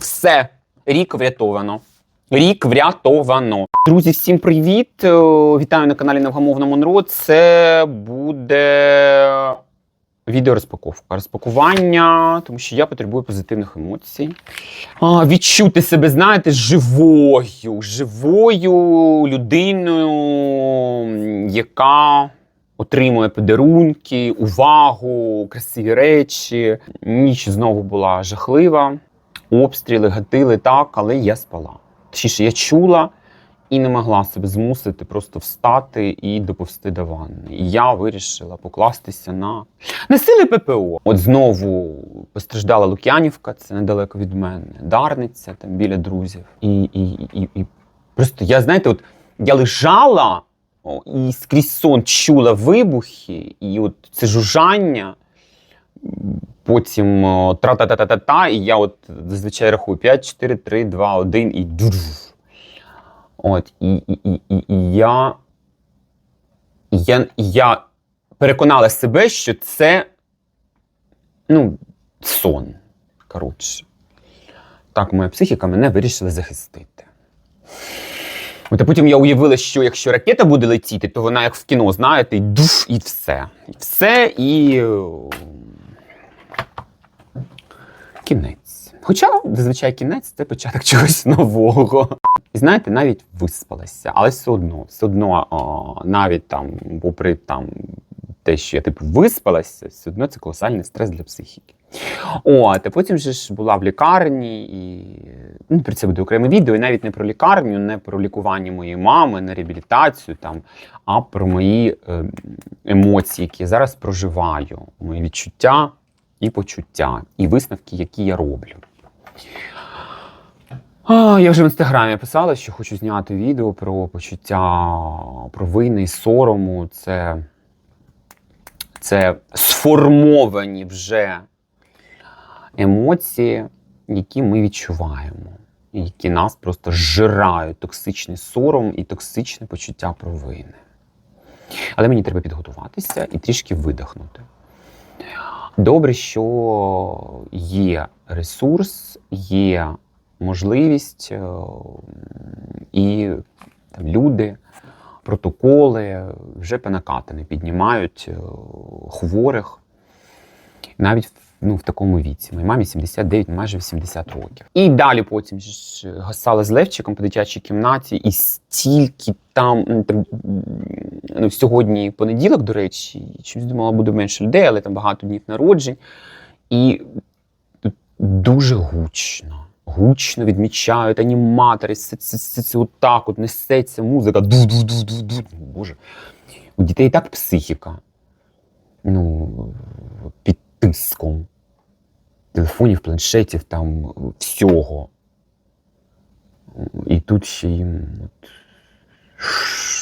все, рік врятовано. Рік врятовано. Друзі, всім привіт! Е, Вітаю на каналі Невгамовна Монро. Це буде відеорозпаковка. Розпакування, тому що я потребую позитивних емоцій. А, відчути себе, знаєте, живою, живою людиною, яка отримує подарунки, увагу, красиві речі. Ніч знову була жахлива. Обстріли, гатили так, але я спала. Точніше, я чула і не могла себе змусити просто встати і доповсти до ванни. І я вирішила покластися на, на сили ППО. От знову постраждала Лук'янівка, це недалеко від мене, Дарниця, там біля друзів. І, і, і, і просто я, знаєте, от я лежала і скрізь сон чула вибухи, і от це жужжання. Потім тра-та-та-та-та-та, і я от зазвичай рахую 5, 4, 3, 2, 1 і. От, і, і, і, і, і я, я, я переконала себе, що це ну, сон. Коротше. Так, моя психіка мене вирішила захистити. От, а потім я уявила, що якщо ракета буде летіти, то вона як в кіно, знаєте, і душ, і все. І все, і. Кінець. Хоча зазвичай кінець це початок чогось нового. І знаєте, навіть виспалася, але все одно, все одно, навіть там, попри там те, що я типу виспалася, все одно це колосальний стрес для психіки. От, а потім же ж була в лікарні, і ну, про це буде окреме відео, і навіть не про лікарню, не про лікування моєї мами, не реабілітацію, там, а про мої е, емоції, які я зараз проживаю, мої відчуття і почуття, і висновки, які я роблю. А, я вже в інстаграмі писала, що хочу зняти відео про почуття провини сорому. Це, це сформовані вже емоції, які ми відчуваємо, які нас просто зжирають токсичний сором і токсичне почуття провини. Але мені треба підготуватися і трішки видихнути. Добре, що є ресурс, є можливість е, і там, люди, протоколи вже пенакатини піднімають е, хворих. Навіть ну, в такому віці. Моїй мамі 79, майже 80 років. І далі потім ж гасали з Левчиком по дитячій кімнаті, і стільки там, ну, сьогодні понеділок, до речі, і чомусь думала, буде менше людей, але там багато днів народжень. І дуже гучно. Гучно відмічають аніматори, це, це, це, це отак от несеться музика. Ду-ду-ду-ду-ду. Боже. У дітей так психіка. Ну, під тиском. Телефонів, планшетів, там всього. І тут ще їм от,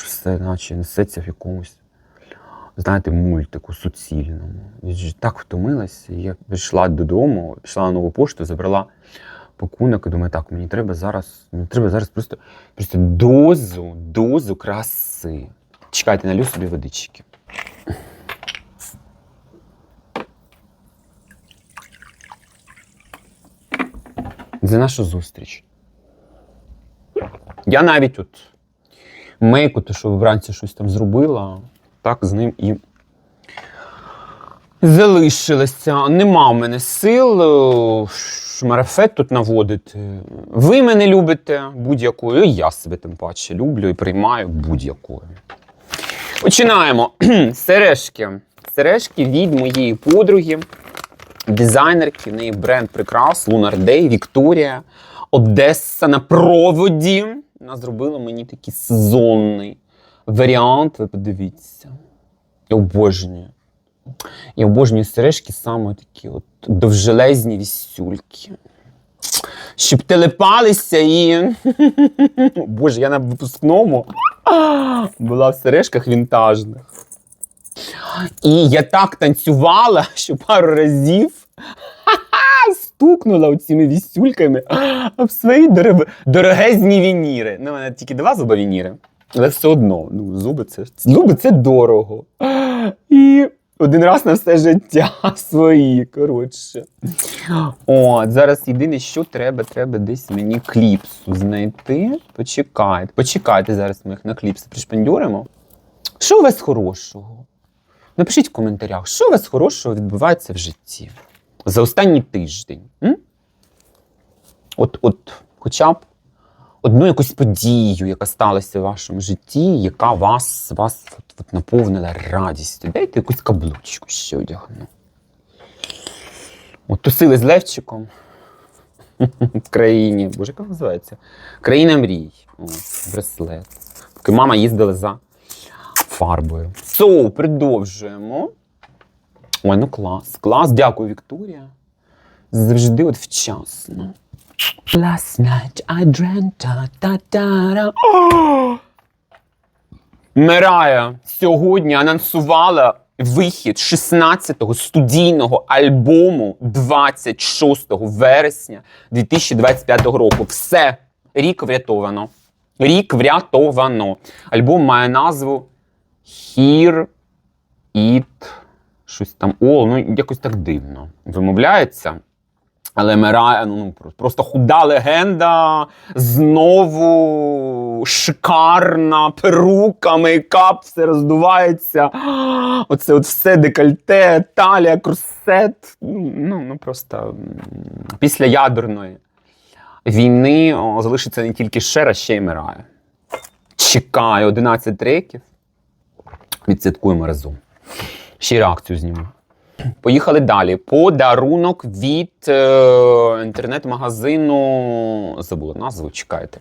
все наче несеться в якомусь, знаєте, мультику суцільному. Я так втомилася, я пішла додому, пішла на нову пошту, забрала пакунок і думаю, так, мені треба зараз, мені треба зараз просто, просто дозу, дозу краси. Чекайте, налю собі водички. За нашу зустріч. Я навіть от мейку, то що вранці щось там зробила, так з ним і залишилася. Нема в мене сил е, шмарафет тут наводити. Ви мене любите будь-якою, і я себе тим паче люблю і приймаю будь-якою. Починаємо. Сережки. Сережки від моєї подруги, дизайнерки, в неї бренд прикрас Lunar Day, Вікторія, Одеса на проводі. Вона зробила мені такий сезонний варіант. Ви подивіться. Я обожнюю. Я обожнюю сережки саме такі от довжелезні вісюльки. Щоб телепалися і. Боже, я на випускному була в сережках вінтажних. І я так танцювала, що пару разів стукнула оціми вісюльками в свої дорог... дорогезні вініри. Ну, у мене тільки два зуба вініри. Але все одно, ну, зуби це, зуби це дорого. І Один раз на все життя свої. Коротше. От, зараз єдине, що треба, треба десь мені кліпсу знайти. Почекайте. Почекайте, зараз ми їх на кліпси пришпандюримо. Що у вас хорошого? Напишіть в коментарях, що у вас хорошого відбувається в житті за останній тиждень. М? От, от, хоча б одну якусь подію, яка сталася в вашому житті, яка вас, вас от, от наповнила радістю. Дайте якусь каблучку ще одягну. От тусили з Левчиком в країні. Боже, як називається? Країна мрій. О, браслет. Поки мама їздила за фарбою. Соу, продовжуємо. Ой, ну клас. Клас, дякую, Вікторія. Завжди от вчасно. Last night I dreamt ta ta ta Мирая сьогодні анонсувала вихід 16-го студійного альбому 26 вересня 2025 року. Все, рік врятовано. Рік врятовано. Альбом має назву Here It. Щось там. О, ну якось так дивно вимовляється. Але Мирая, ну, ну просто худа легенда, знову шикарна, перука, мейкап, все роздувається. Оце от все декольте, талія, корсет. Ну, ну, ну просто після ядерної війни о, залишиться не тільки Шера, ще й Мирая. Чекаю 11 треків. Відсвяткуємо разом. Ще реакцію зніму. Поїхали далі. Подарунок від е, інтернет-магазину. Забула назву, чекайте.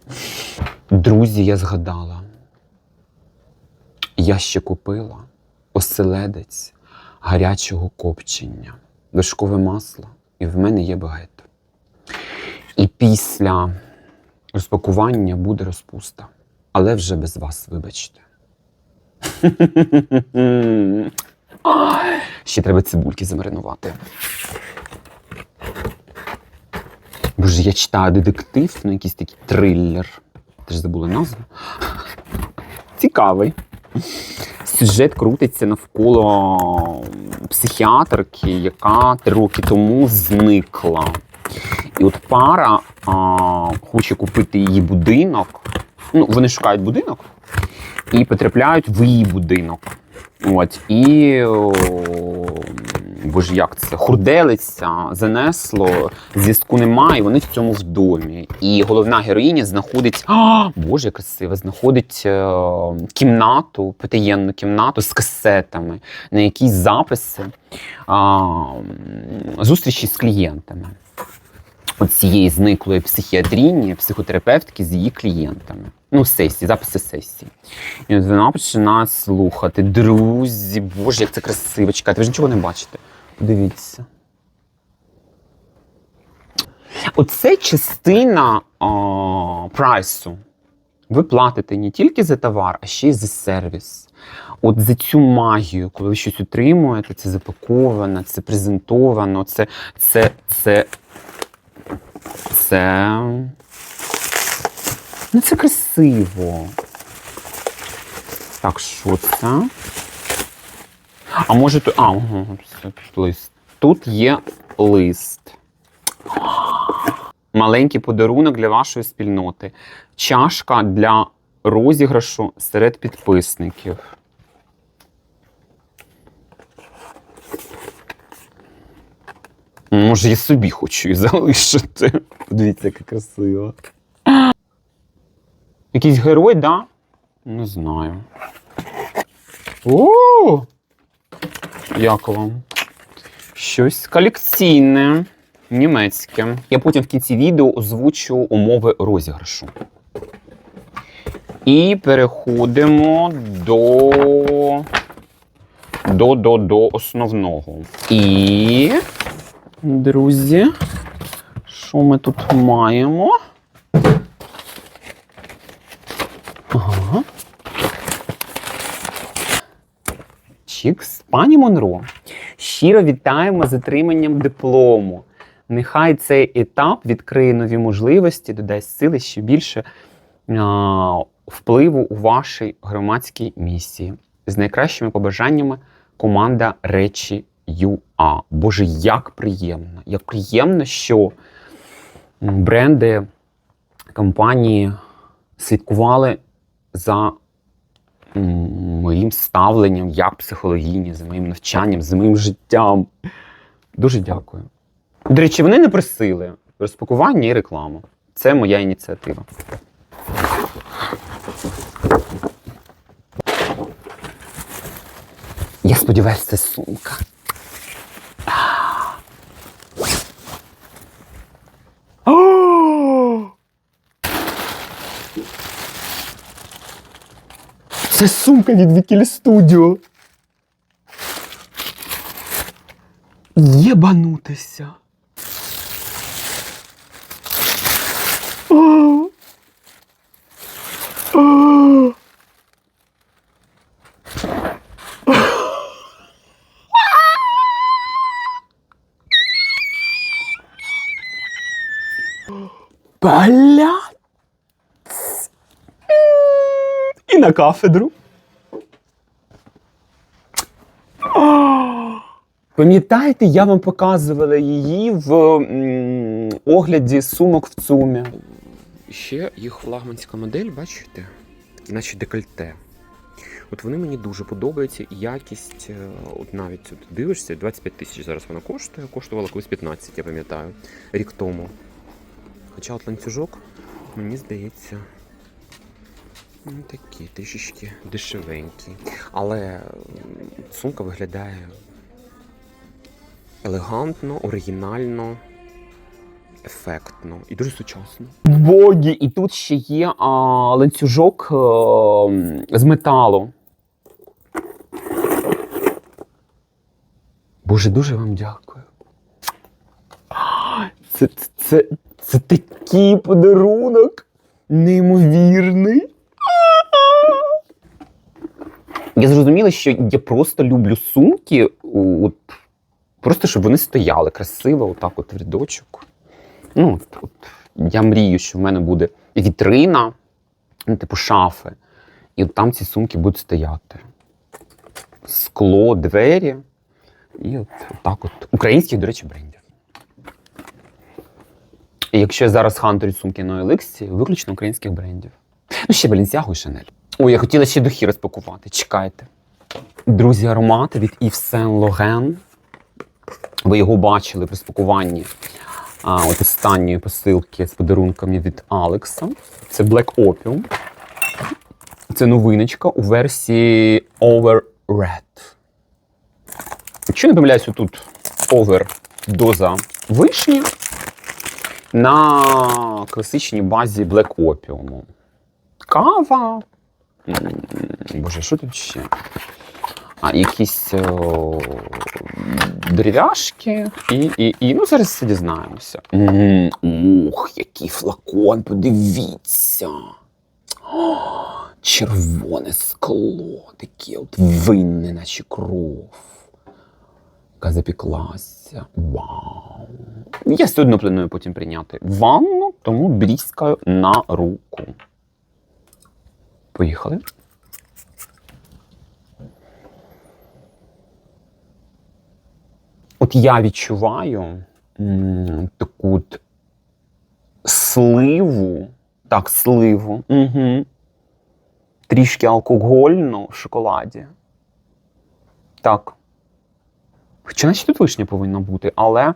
Друзі, я згадала. Я ще купила оселедець гарячого копчення, вершкове масло, і в мене є багет. І після розпакування буде розпуста. Але вже без вас, вибачте. Ще треба цибульки замаринувати. Боже, я читаю детектив, ну якийсь такий трилер. Теж забула назву. Цікавий. Сюжет крутиться навколо психіатрки, яка три роки тому зникла. І от пара а, хоче купити її будинок. Ну, вони шукають будинок і потрапляють в її будинок. От, і о, боже, як це? Хурделиця занесло, зв'язку немає, вони в цьому в домі. І головна героїня знаходить, а, боже, красиво, знаходить е, кімнату, потаєнну кімнату з касетами, на якій записи а, зустрічі з клієнтами. От цієї зниклої психіатріні, психотерапевтки з її клієнтами. Ну, сесії, записи сесії. І от вона починає слухати. Друзі, боже, як це красиво. Чекайте, ви ж нічого не бачите. Подивіться. Оце частина а, прайсу. Ви платите не тільки за товар, а ще й за сервіс. От за цю магію, коли ви щось отримуєте, це запаковано, це презентовано, це, це, це, це. Ну, це красиво. Так, що це? А може тут. А, угу, це тут лист. Тут є лист. Маленький подарунок для вашої спільноти. Чашка для розіграшу серед підписників. Може, я собі хочу і залишити. Подивіться, яка красива. Якийсь герой, да? Не знаю. О! Як вам? Щось колекційне, німецьке. Я потім в кінці відео озвучу умови розіграшу. І переходимо до, до, до, до основного. І, друзі, що ми тут маємо? Ага. Чікс. Пані Монро, щиро вітаємо з отриманням диплому. Нехай цей етап відкриє нові можливості, додасть сили ще більше а, впливу у вашій громадській місії. З найкращими побажаннями команда речі ЮА. Боже, як приємно! Як приємно, що бренди компанії слідкували за моїм ставленням як психологіні, за моїм навчанням, за моїм життям. Дуже дякую. До речі, вони не просили розпакування і рекламу. Це моя ініціатива. Я сподіваюся, це сумка. Це сумка від Вікілі Студіо. Єбанутися. О! О! Блядь! І на кафедру. Пам'ятаєте, я вам показувала її в огляді сумок в ЦУМі. Ще їх флагманська модель, бачите? Наче декольте. От вони мені дуже подобаються, якість, е, от навіть от дивишся, 25 тисяч зараз вона коштує, коштувала колись 15, я пам'ятаю, рік тому. Хоча от ланцюжок, мені здається, ну, такий трішечки дешевенький. Але сумка виглядає елегантно, оригінально, ефектно і дуже сучасно. Богі, і тут ще є а, ланцюжок е, з металу. Боже, дуже вам дякую. Це, це, це, це такий подарунок неймовірний. Я зрозуміла, що я просто люблю сумки, от, просто щоб вони стояли красиво, отак от в рядочок. Ну, от, от, я мрію, що в мене буде вітрина, ну, типу шафи, і от там ці сумки будуть стояти. Скло, двері. І от, так от. Українських, до речі, брендів. І якщо я зараз хантерю сумки на OLX, виключно українських брендів. Ну, ще Balenciaga і Chanel. Ой, я хотіла ще духи розпакувати. Чекайте. Друзі, аромат від Yves Saint Laurent. Ви його бачили в розпакуванні а, от останньої посилки з подарунками від Алекса. Це Black Opium. Це новиночка у версії Over Red. Якщо не помиляюся, тут овер доза вишні на класичній базі Black Opium. Кава. Боже, що тут ще? А, якісь о, дерев'яшки і, і, і. Ну, зараз все дізнаємося. Ух, який флакон, подивіться. О, червоне скло, таке от винне, наче кров. Яка запіклася. Вау. Я все одно планую потім прийняти ванну, тому брізкаю на руку. Поїхали. От я відчуваю м, таку от сливу, так, сливу, угу. трішки алкогольну в шоколаді. Так. Хоча наче тут вишня повинна бути, але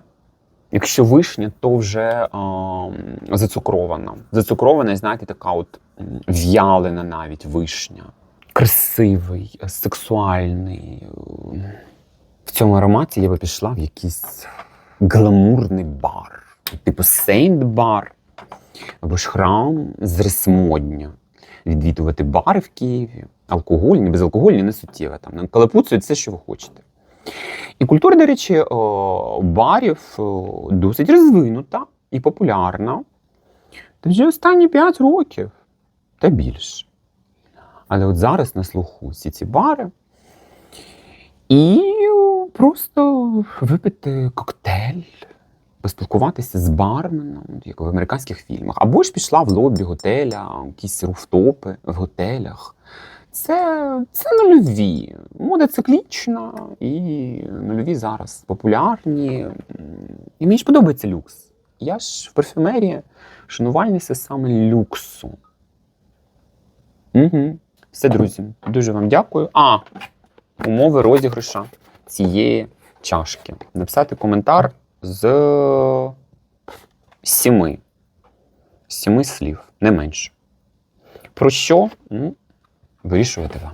якщо вишня, то вже а, зацукрована. Зацукрована, знаєте, така от в'ялена навіть вишня. Красивий, е, сексуальний. е, В цьому ароматі я би пішла в якийсь гламурний бар, типу Сейнт-бар або ж храм з Ресмодня. Відвідувати бари в Києві, алкогольні, безалкогольні, не суттєве. Там накалапуцують все, що ви хочете. І культура, до речі, барів досить розвинута і популярна. Та вже останні 5 років та більше. Але от зараз на слуху всі ці бари. І просто випити коктейль, поспілкуватися з барменом, як в американських фільмах. Або ж пішла в лобі готеля, якісь руфтопи в готелях. Це, це нульові. Мода циклічна і нульові зараз популярні. І мені ж подобається люкс. Я ж в парфюмерії шанувальниця саме люксу. Угу. Все, друзі, дуже вам дякую. А, умови розіграша цієї чашки. Написати коментар з сіми. Сіми слів, не менше. Про що? Ну, вирішувати вам.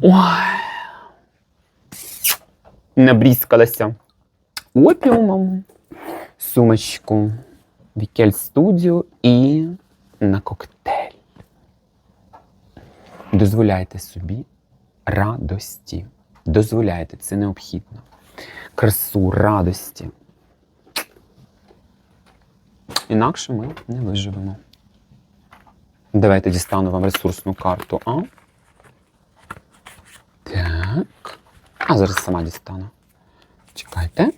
Ой. Набрізкалася опіумом, сумочку Вікель Студіо і на коктейль. Дозволяйте собі радості. Дозволяйте, це необхідно. Красу, радості. Інакше ми не виживемо. Давайте дістану вам ресурсну карту, а? Так. А зараз сама дістану. Чекайте.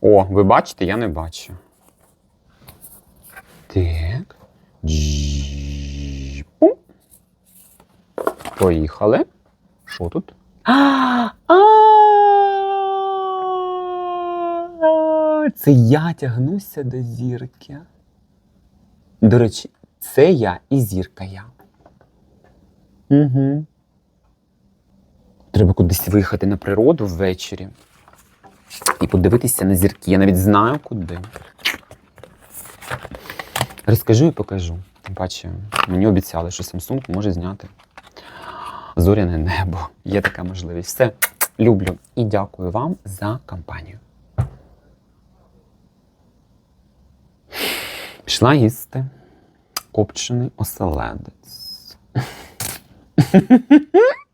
О, ви бачите, я не бачу. Так. Джі-пу. Поїхали. Що тут? Це я тягнуся до зірки. До речі, це я і зірка я. Угу. Треба кудись виїхати на природу ввечері і подивитися на зірки. Я навіть знаю куди. Розкажу і покажу. Тим паче, мені обіцяли, що Samsung може зняти зоряне небо. Є така можливість. Все, люблю і дякую вам за компанію. Пішла їсти копчений оселедець.